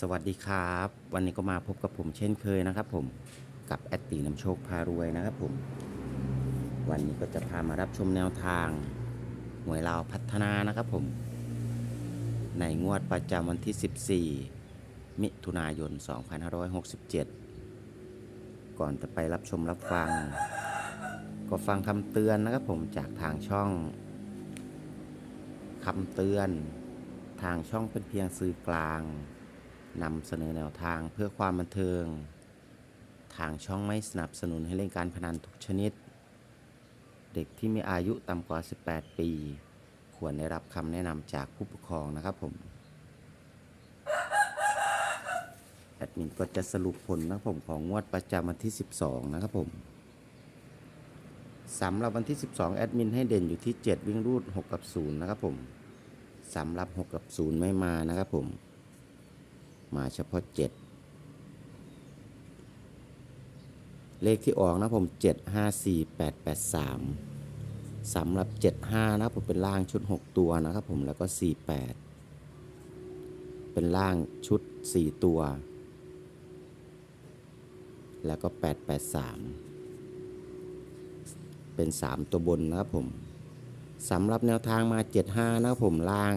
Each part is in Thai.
สวัสดีครับ วันนี้ก็มาพบกับผมเช่นเคยนะครับผมกับแอดตีน้ำโชคพารวยนะครับผม วันนี้ก็จะพามารับชมแนวทางหวยลาวพัฒนานะครับผม ในงวดประจำวันที่ 14 มิถุนายน 2567 ก่อนจะไปรับชมรับฟัง ก็ฟังคำเตือนนะครับผมจากทางช่องคำเตือน ทางช่องเป็นเพียงสื่อกลาง นำเสนอแนวทางเพื่อความบันเทิง ทางช่องไม่สนับสนุนให้เล่นการพนันทุกชนิด เด็กที่มีอายุต่ำกว่า 18 ปี ควรได้รับคำแนะนำจากผู้ปกครองนะครับผม แอดมินก็จะสรุปผลนะครับผมของงวดประจำวันที่ 12 นะครับผมสำหรับวันที่ 12 แอดมินให้เด่นอยู่ที่ 7 วิ่งรูด 6 กับ 0 นะครับผมสำหรับ 6 กับ 0 ไม่มานะครับผม มาเฉพาะ 7 เลขที่ออกนะผม 7 5 4 8 8 3สำหรับ 75 นะผมเป็นล่างชุด 6 ตัวนะครับผมแล้วก็ 48 เป็นล่างชุด 4 ตัว แล้วก็ 883 เป็น 3 ตัวบนนะครับผมสำหรับแนวทางมา 75 นะครับผมล่าง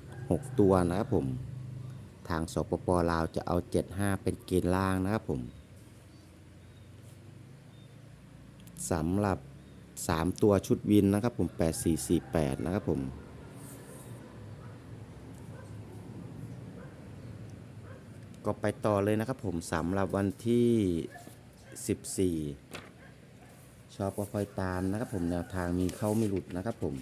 6 ตัวนะครับผม ทางสปปลาวจะเอา 75 เป็นเกณฑ์ล่างนะครับผมสำหรับ 3 ตัวชุดวินนะครับผม 8448 นะครับผมก็ไปต่อเลยนะครับผมสำหรับวันที่ 14 ชอบก็คอยตามนะครับผมแนวทางมีเข้าม่หลุดนะครับผม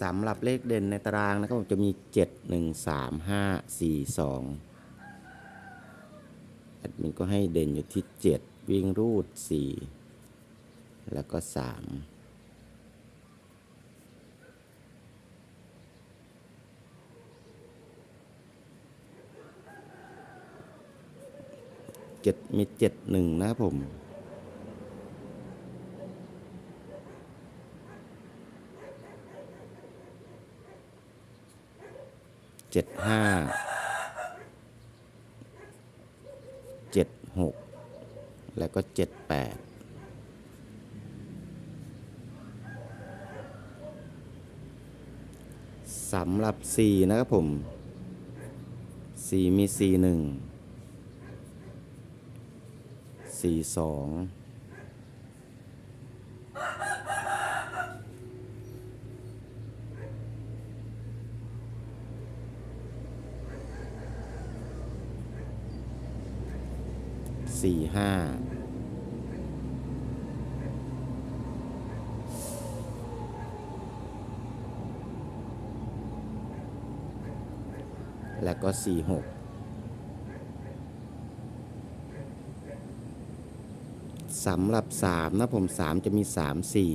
สำหรับเลขเด่นในตารางนะครับผมจะมี 7 1 3 5 4 2แอดมินก็ให้เด่นอยู่ที่ 7 วิ่งรูด 4 แล้วก็3เจ็ดมีเจ็ดหนึ่งนะครับผม เจ็ดห้าเจ็ดหกแล้วก็เจ็ดแปดสำหรับสี่นะครับผมสี่มีสี่หนึ่ง สี่ห้าแล้วก็สี่หกสำหรับสามนะผมสามจะมีสามสี่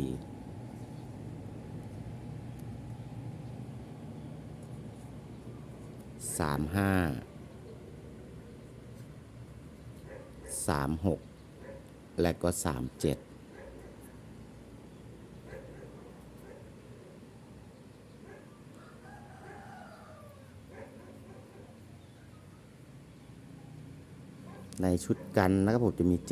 สามห้า 36 และก็ 37ในชุดกันนะครับผมจะมี 7 9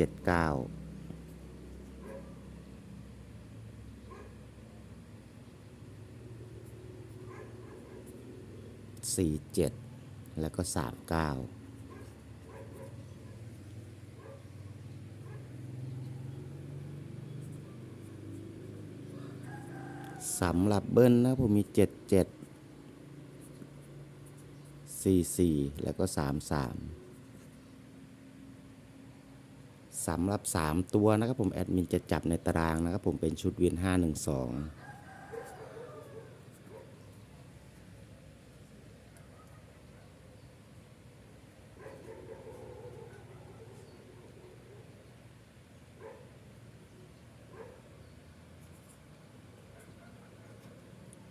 4 7 แล้วก็สามเก้า สำหรับเบิ้ลนะผมมีเจ็ดเจ็ดสี่สี่แล้วก็สามสามสำหรับ 3 ตัวนะครับผมแอดมินจะจับในตารางนะครับผมเป็นชุดเวียน5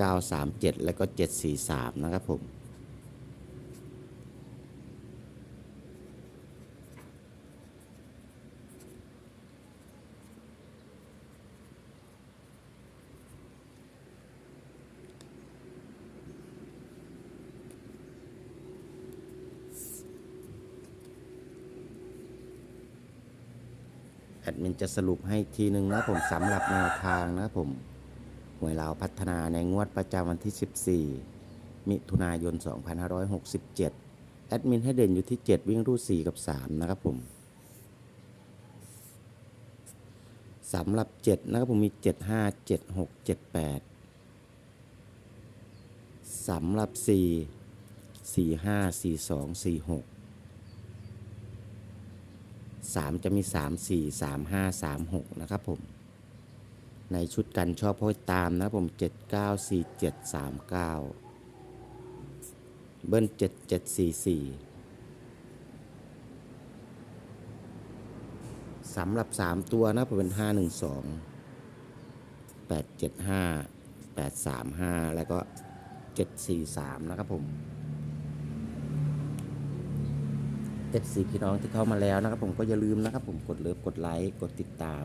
เก้าสามเจ็ดแล้วก็เจ็ดสี่สามนะครับผม แอดมินจะสรุปให้ทีหนึ่งนะผมสำหรับแนวทางนะผม หวยลาวพัฒนาในงวดประจำวันที่ 14 มิถุนายน 2567 แอดมินให้เด่นอยู่ที่ 7 วิ่งรูด4กับ 3 นะครับผมสำหรับ 7 นะครับผมมี 75 76 78 สำหรับ 4 45 42 46สามจะมีสามสี่สามห้าสามหกนะครับผม ในชุดกันชอบพ้อยตามนะผมเจ็ดเก้าสี่เจ็ดสามเก้าเบิ้ลเจ็ดเจ็ดสี่สี่สำหรับสามตัวนะผมเป็นห้าหนึ่งสองแปดเจ็ดห้าแปดสามห้าแล้วก็เจ็ดสี่สามนะครับผมเอฟซีพี่น้องที่เข้ามาแล้วนะครับผมก็อย่าลืมนะครับผมกดเลิฟกดไลค์กดติดตาม